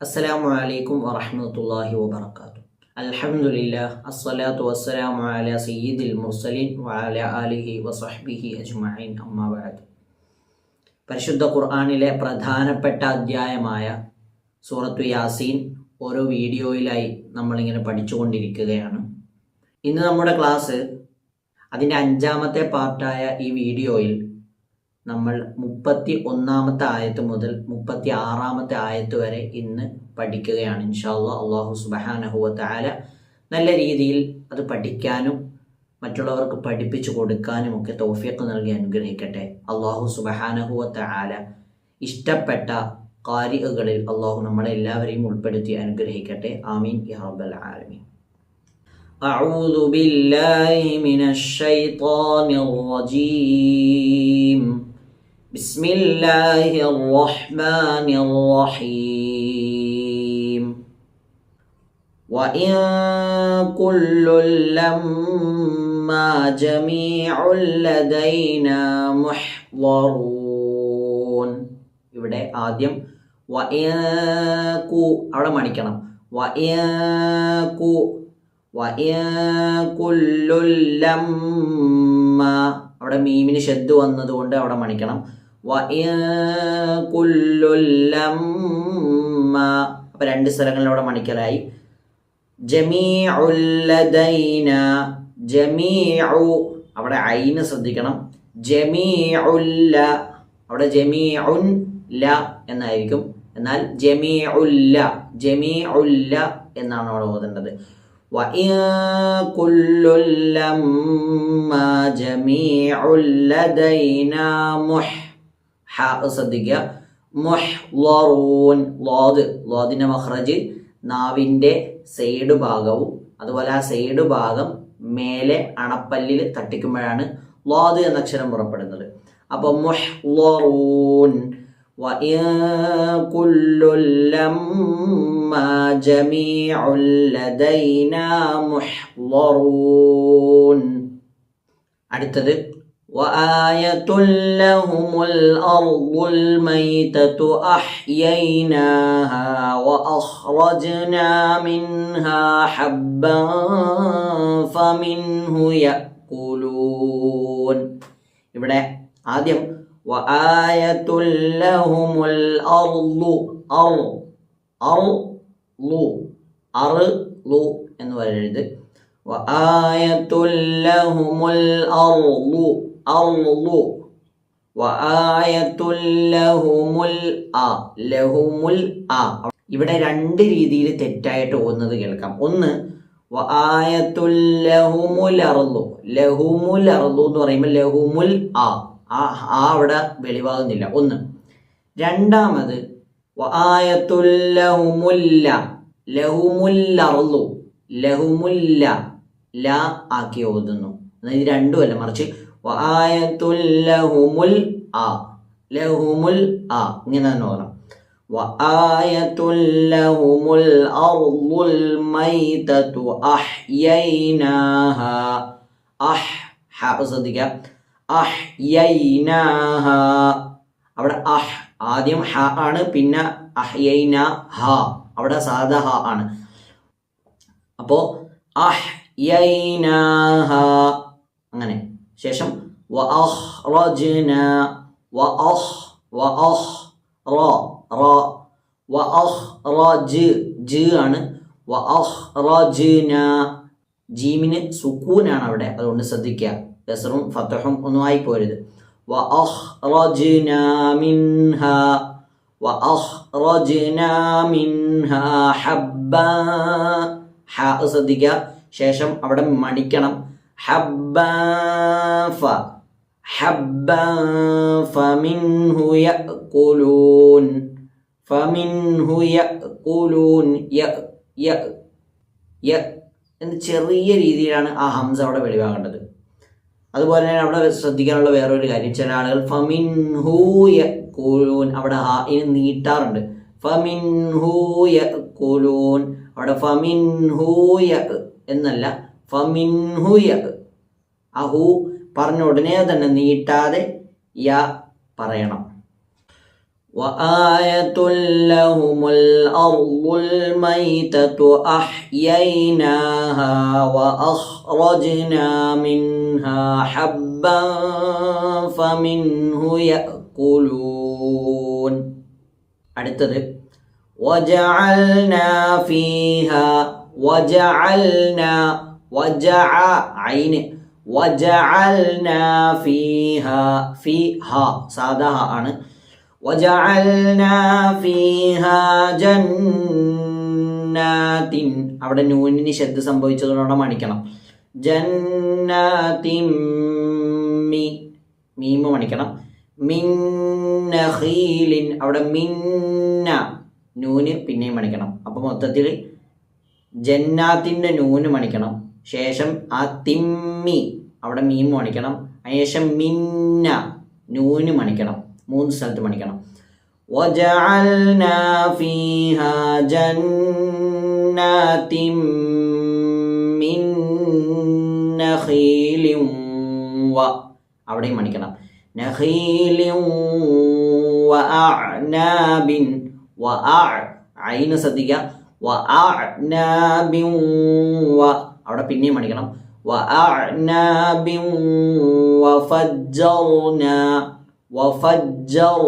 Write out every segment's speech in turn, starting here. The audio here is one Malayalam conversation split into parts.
അസ്സലാമു അലൈക്കും വറഹ്മത്തുള്ളാഹി വബറകാതുഹു. അൽഹംദുലില്ലാഹ് അസ്സലാത്തു വസ്സലാമു അലാ സയ്യിദിൽ മുർസലീൻ വഅലാ ആലിഹി വസഹ്ബിഹി അജ്മഈൻ. അമ്മാ ബഅദ്. പരിശുദ്ധ ഖുർആനിലെ പ്രധാനപ്പെട്ട അധ്യായമായ സൂറത്തു യാസീൻ ഓരോ വീഡിയോയിലായി നമ്മളിങ്ങനെ പഠിച്ചുകൊണ്ടിരിക്കുകയാണ്. ഇന്ന് നമ്മുടെ ക്ലാസ് അതിന്റെ അഞ്ചാമത്തെ പാർട്ടായ ഈ വീഡിയോയിൽ നമ്മൾ മുപ്പത്തി ഒന്നാമത്തെ ആയത്ത് മുതൽ മുപ്പത്തി ആറാമത്തെ ആയത്ത് വരെ ഇന്ന് പഠിക്കുകയാണ് ഇൻഷാല്ലാ അള്ളാഹു സുബഹാനഹുവ താല നല്ല രീതിയിൽ അത് പഠിക്കാനും മറ്റുള്ളവർക്ക് പഠിപ്പിച്ചു കൊടുക്കാനും ഒക്കെ തോഫിയൊക്കെ നൽകി അനുഗ്രഹിക്കട്ടെ അള്ളാഹു സുബഹാനഹുവ താല ഇഷ്ടപ്പെട്ട കാരികളിൽ അള്ളാഹു നമ്മളെ എല്ലാവരെയും ഉൾപ്പെടുത്തി അനുഗ്രഹിക്കട്ടെ ആമീൻ യാ റബ്ബൽ ആലമീൻ أعوذ بالله من الشيطان الرجيم بسم الله الرحمن الرحيم وإن كل لما جميع لدينا محضرون ഇവിടെ ആദ്യം വയക്കു അവിടെ മണിക്കണം വയക്കു വയക്കുല്ലുല്ലമ്മ അവിടെ മീമിന് ഷെദ് വന്നതുകൊണ്ട് അവിടെ മണിക്കണം വയക്കുല്ലുല്ലമ്മ അപ്പൊ രണ്ട് സ്ഥലങ്ങളിൽ അവിടെ മണിക്കലായി ജമീഉല്ലദൈന ജമീഉ അവിടെ ഐന് ശ്രദ്ധിക്കണം ജമീഉല്ല അവിടെ ജമീഉൻ ല എന്നായിരിക്കും എന്നാൽ ജമീഉല്ല ജമീഉല്ല എന്നാണ് അവിടെ ഓതേണ്ടത് وإن كل لما جميع لدينا مح ഹാ ശ്രദ്ധിക്കുക മുഹ്ലറൂൻ ലോദ് ലോദിന്റെ മഹ്റജ് നാവിന്റെ സൈഡ് ഭാഗവും അതുപോലെ ആ സൈഡ് ഭാഗം മേലെ അണപ്പല്ലിൽ തട്ടിക്കുമ്പോഴാണ് ലോദ് എന്ന അക്ഷരം പുറപ്പെടുന്നത് അപ്പൊ മുഹ്ലറൂൻ وإن كل لما جميع لدينا محضرون അടുത്തത് وآية لهم الأرض الميتة أحييناها وأخرجنا منها حبا فمنه يأكلون ഇവിടെ ആദ്യം وآية لهم الأرض أر أرض أرض എന്ന് പറയരുത് وآية لهم الأرض أرض وآية لهم الأ لهم الأ ഇവിടെ രണ്ട് രീതിയിൽ തെറ്റായിട്ട് പോകുന്നത് കേൾക്കാം ഒന്ന് വആയത്തുൽ ലഹുമുൽ അർളു ലഹുമുൽ അർളു എന്ന് പറയുമ്പോൾ ലഹുമുൽ ആ ആ ആ അവിടെ വെളിവാകുന്നില്ല ഒന്ന് രണ്ടാമത് ലഹുമുല്ല ലഹുമുല്ലർലു ലഹുമുല്ല ല ആക്കി ഓതുന്നു ഇത് രണ്ടുമല്ല മറിച്ച് ലഹുമുൽ ആ ലഹുമുൽ ആ ഇങ്ങനെ തന്നെ ഓതണം وآية لهم الأرض الميتة أحييناها أح ഹാ ശ്രദ്ധിക്കുക അഹ്യൈനാഹ അവിടെ അഹ് ആദ്യം ഹ ആണ് പിന്നെ അഹ്യൈന ഹ അവിടെ സാധാ ഹ ആണ് അപ്പോ അഹ്യൈനാഹ അങ്ങനെ ശേഷം വ അഹ് റജന വ അഹ് വ അഹ് റ റ വ അഹ് റജ് ജ് ആണ്. വ അഹ് റജന ജീമിന് സുക്കൂനാണ് അവിടെ. അതുകൊണ്ട് ശ്രദ്ധിക്കുക. ബസറും ഫത്തഹും ഒന്നും ആയി പോരുത് വ അഹ് റജന മിൻഹ വ അഹ് റജന മിൻഹ ഹബ്ബ. ഹ ശ്രദ്ധിക്കുക. ശേഷം അവിടെ മണിക്കണം ഹബ്ബ ഫ فمنه يأكلون. فمنه യഅകുലൂൻ യ യ യ എന്ന് ചെറിയ രീതിയിലാണ് ആ ഹംസ അവിടെ വെളിവാകേണ്ടത്. അതുപോലെ തന്നെ അവിടെ ശ്രദ്ധിക്കാനുള്ള വേറൊരു കാര്യം ചില ആളുകൾ ഫമിൻ ഹൂയൂൻ അവിടെ ഇനി നീട്ടാറുണ്ട്. ഫമിൻ ഹൂയൂൻ അവിടെ ഫമിൻ ഹൂയ എന്നല്ല ഫമിൻ ഹുയ ആ ഹൂ പറഞ്ഞ ഉടനെ തന്നെ നീട്ടാതെ യ പറയണം وآية لهم الأرض الميتة أحييناها وأخرجنا منها حبا فمنه يأكلون അടുത്തത് وجعلنا فيها وجعلنا വജഅ ഐന്. വജഅൽന ഫീഹ ആണ്. ജന്നാതിൻ അവിടെ നൂനിന് ശബ്ദം സംഭവിച്ചതുകൊണ്ട് മണിക്കണം. ജന്നാതിൻ മി മണിക്കണം. മിന്നഹീലിൻ. അവിടെ മിന്ന നൂന് പിന്നെയും മണിക്കണം. അപ്പോൾ മൊത്തത്തിൽ ജന്നാത്തിന്റെ നൂന് മണിക്കണം. ശേഷം ആ തിമ്മി അവിടെ മീം മണിക്കണം അതിനുശേഷം മിന്ന നൂന് മണിക്കണം മൂന്ന് സ്ഥലത്ത് മണിക്കണം وجعلنا فيها جنات من نخيل و അവിടെയും മണിക്കണം നഖീലിൻ വഅഅനാബിൻ വഅ ഐന് ശ്രദ്ധിക്കുക വഅഅനാബിൻ വ അവിടെ പിന്നെയും മണിക്കണം വഅഅനാബിൻ വഫജ്ജർന വഫജ്ജർ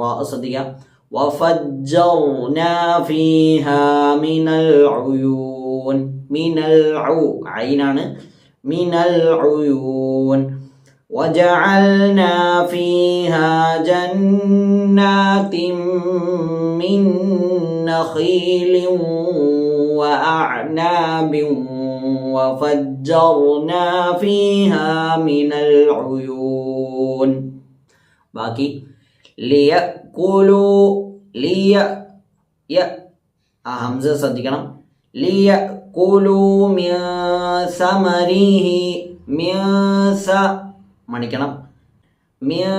റാ ശ്രദ്ധിക്കുക وفجرنا فيها من العيون من العو عينان من العيون وجعلنا فيها جنات من نخيل وأعناب وفجرنا فيها من العيون باقي ليأكلوا لي യ ആ ഹംസ ശ്രദ്ധിക്കണം ലിയക്കുലു മിൻ സമരിഹി മിൻ സ മണിക്കണം മിൻ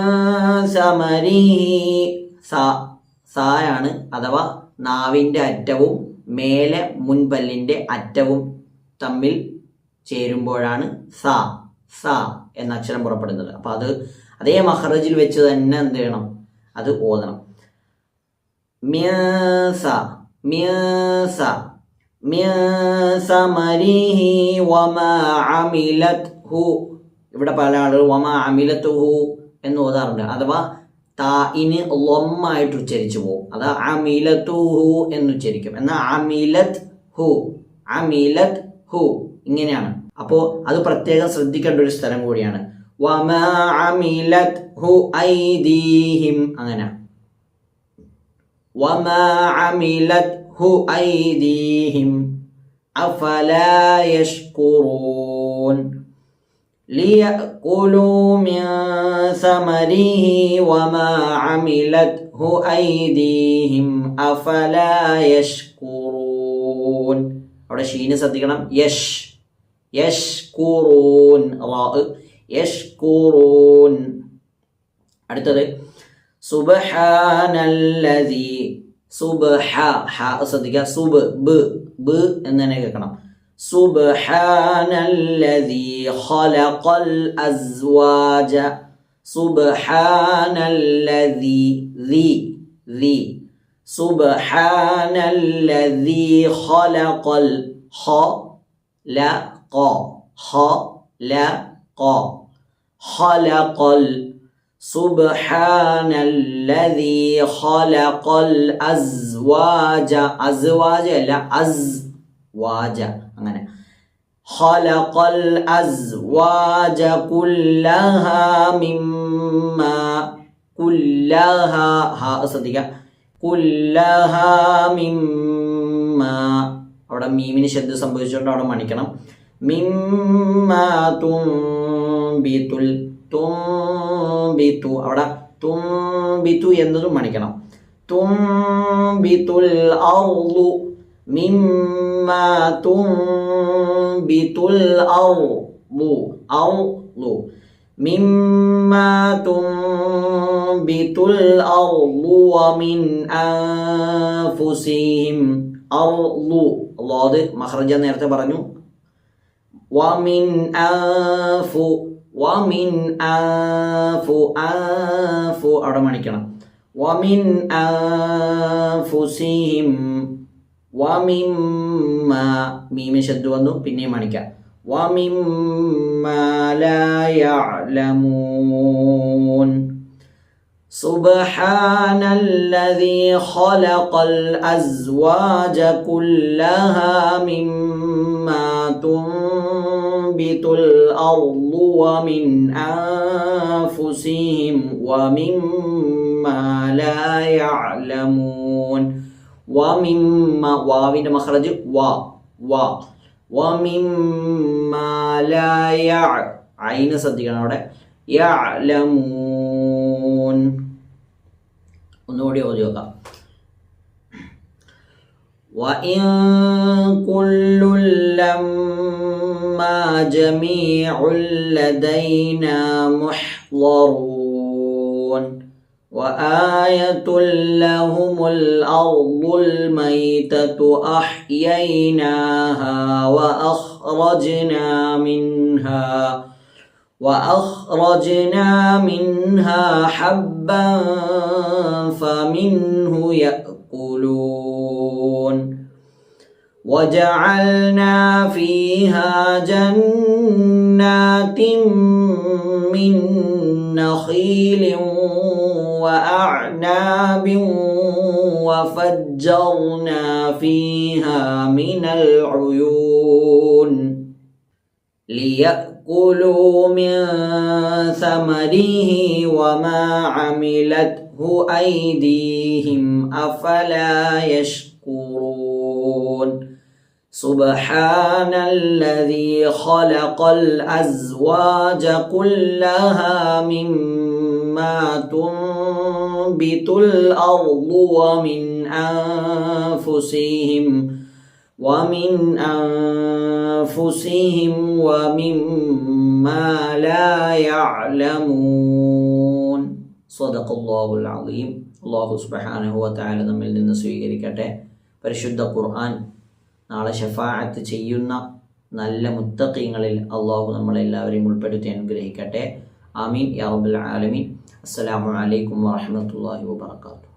സമരിഹി സ സായാണ് അഥവാ നാവിൻ്റെ അറ്റവും മേലെ മുൻപല്ലിൻ്റെ അറ്റവും തമ്മിൽ ചേരുമ്പോഴാണ് സ സ എന്ന അക്ഷരം പുറപ്പെടുന്നത്. അപ്പോൾ അത് അതേ മഹറജിൽ വെച്ച് തന്നെ എന്ത് ചെയ്യണം? അത് ഓതണം. മ്യസ മ്യസ മ്യസമരിഹി വമ അമിലത് ഹു. ഇവിടെ പല ആളുകൾ വമ അമിലത്ത് ഹു എന്ന് ഓതാറുണ്ട്. അഥവാ തായിന് ലൊമ്മായിട്ട് ഉച്ചരിച്ചു പോകും. അത് അമിലത്തു ഹു എന്ന് ഉച്ചരിക്കും. എന്നാൽ അമിലത് ഹു അമിലത് ഹു ഇങ്ങനെയാണ് അപ്പോൾ അത് പ്രത്യേകം ശ്രദ്ധിക്കേണ്ട ഒരു സ്ഥലം കൂടിയാണ് വമ അമിലത് ഹു ഐദീഹിം അങ്ങനെ وما عملته أيديهم أفلا يشكرون ليأكلوا من ثمره وما عملته أيديهم أفلا يشكرون അവിടെ ഷീന് ശ്രദ്ധിക്കണം. യഷ് യഷ്കുറൂൻ റാ. യഷ്കുറൂൻ അടുത്തത്. സുബഹാനല്ലതി സുബഹ. ഹ ശ്രദ്ധിക്കുക. സുബ്. ബ്. ബ് എന്ന് തന്നെ കേൾക്കണം. സുബഹാനല്ലതി ഖലഖൽ അസ്വാജ. സുബഹാനല്ലതി ദി. ദി. സുബഹാനല്ലതി ഖലഖൽ خلق خلق خلق سبحان الذي خلق الأزواج أزواج لا أزواج خلق الأزواج كلها مما كلها ها أصدق كلها مما അവിടെ മീമിന് ശബ്ദം സംഭവിച്ചുകൊണ്ട് അവിടെ മണിക്കണം. മിമ്മ അവിടെ തുംബിത്തു എന്നതും മണിക്കണം. തുംബിത്തുൽ ഔലു മിമ്മ ഔളു വമിൻ അർളു. ലോദ് മഹ്റജ നേരത്തെ പറഞ്ഞു. വമിൻ ആഫു വമിൻ ആഫു ആഫു അവിടെ മണിക്കണം. വമിൻ ആഫുസിഹിം വമിമ്മ മീമ ശബ്ദ വന്നു പിന്നെയും മണിക്കാം. വമിമ്മ ലാ سبحان الذي خلق الأزواج كلها مما تنبت الأرض ومن أنفسهم ومما لا يعلمون ومما واو مخرج وا وا ومما لا يع عين صدقنا يعلمون ഒന്നുകൂടി ഓതി നോക്കാം وإن كل لما جميع لدينا محضرون وآية لهم الأرض الميتة أحييناها وأخرجنا منها وأخرجنا منها حبا فمنه يأكلون. وجعلنا فيها جنات من نخيل وأعناب وفجرنا فيها من العيون ليأكلوا من ثمره وما عملته أيديهم أفلا يشكرون. سبحان الذي خلق الأزواج كلها مما تنبت الأرض ومن أنفسهم ومن أنفسهم ومما لا يعلمون صدق الله العظيم അള്ളാഹു സുബ്ഹാനഹു വതആല നമ്മിൽ നിന്ന് സ്വീകരിക്കട്ടെ പരിശുദ്ധ ഖുർആൻ നാളെ ഷഫാഅത്ത് ചെയ്യുന്ന നല്ല മുത്തഖീങ്ങളിൽ അള്ളാഹു നമ്മളെല്ലാവരെയും ഉൾപ്പെടുത്തി അനുഗ്രഹിക്കട്ടെ ആമീൻ യാ റബ്ബൽ ആലമീൻ അസ്സലാമു അലൈക്കും വറഹ്മത്തുള്ളാഹി വബറകാതുഹു